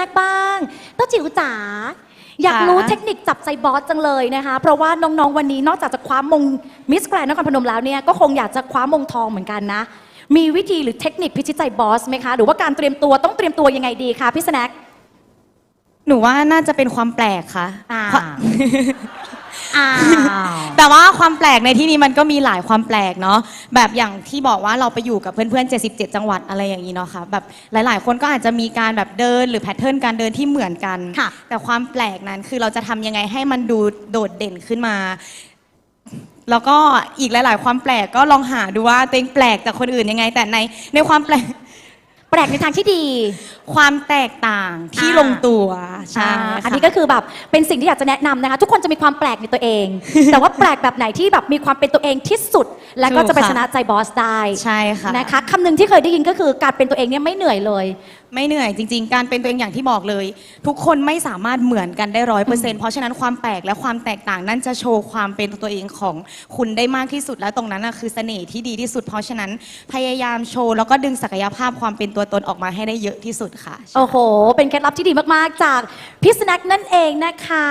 แน็คบ้างเต้าจิ๋วจ๋าอยากรู้ค่ะเทคนิคจับใจบอสจังเลยนะคะ เพราะว่าน้องๆวันนี้นอกจากจะคว้ามงมิสแกรนนครพนมแล้วเนี่ยก็คงอยากจะคว้ามงทองเหมือนกันนะ มีวิธีหรือเทคนิคพิชิตใจบอสไหมคะ หรือว่าการเตรียมตัวต้องเตรียมตัวยังไงดีคะพี่สแน็คหนูว่าน่าจะเป็นความแปลกค่ะ อ่าเพราะอ้าว แต่ว่าความแปลกในที่นี้มันก็มีหลายความแปลกเนาะแบบอย่างที่บอกว่าเราไปอยู่กับเพื่อนๆ 77 จังหวัดอะไรอย่างนี้เนาะค่ะแบบหลายๆ คนก็อาจจะมีการแบบเดินหรือแพทเทิร์นการเดินที่เหมือนกัน ค่ะ แต่ความแปลกนั้นคือเราจะทำยังไงให้มันดูโดดเด่นขึ้นมา แล้วก็อีกหลาย ๆ ความแปลกก็ลองหาดูว่าตัวเองแปลกจากคนอื่นยังไง แต่ในในความแปลก แปลกในทางที่ดี ความแตกต่างที่อ่า ลงตัวใช่อ่าค่ะอันนี้ก็คือแบบเป็นสิ่งที่อยากจะแนะนำนะคะ ทุกคนจะมีความแปลกในตัวเอง แต่ว่าแปลกแบบไหนที่แบบมีความเป็นตัวเองที่สุด แล้วก็จะไปชนะใจบอสได้ใช่ค่ะ นะคะคำหนึ่งที่เคยได้ยินก็คือการเป็นตัวเองเนี่ยไม่เหนื่อยเลย ไม่เหนื่อยจริง ๆ การเป็นตัวเองอย่างที่บอกเลย ทุกคนไม่สามารถเหมือนกันได้ร้อยเปอร์เซ็นต์เพราะฉะนั้นความแปลกและความแตกต่างนั่นจะโชว์ความเป็นตัวเองของคุณได้มากที่สุดและตรงนั้นน่ะคือเสน่ห์ที่ดีที่สุด เพราะฉะนั้นพยายามโชว์แล้วก็ดึงศักยภาพความเป็นตัวตนออกมาให้ได้เยอะที่สุดค่ะ โอ้โห เป็นเคล็ดลับที่ดีมาก ๆ จากพี่สแน็คนั่นเองนะคะ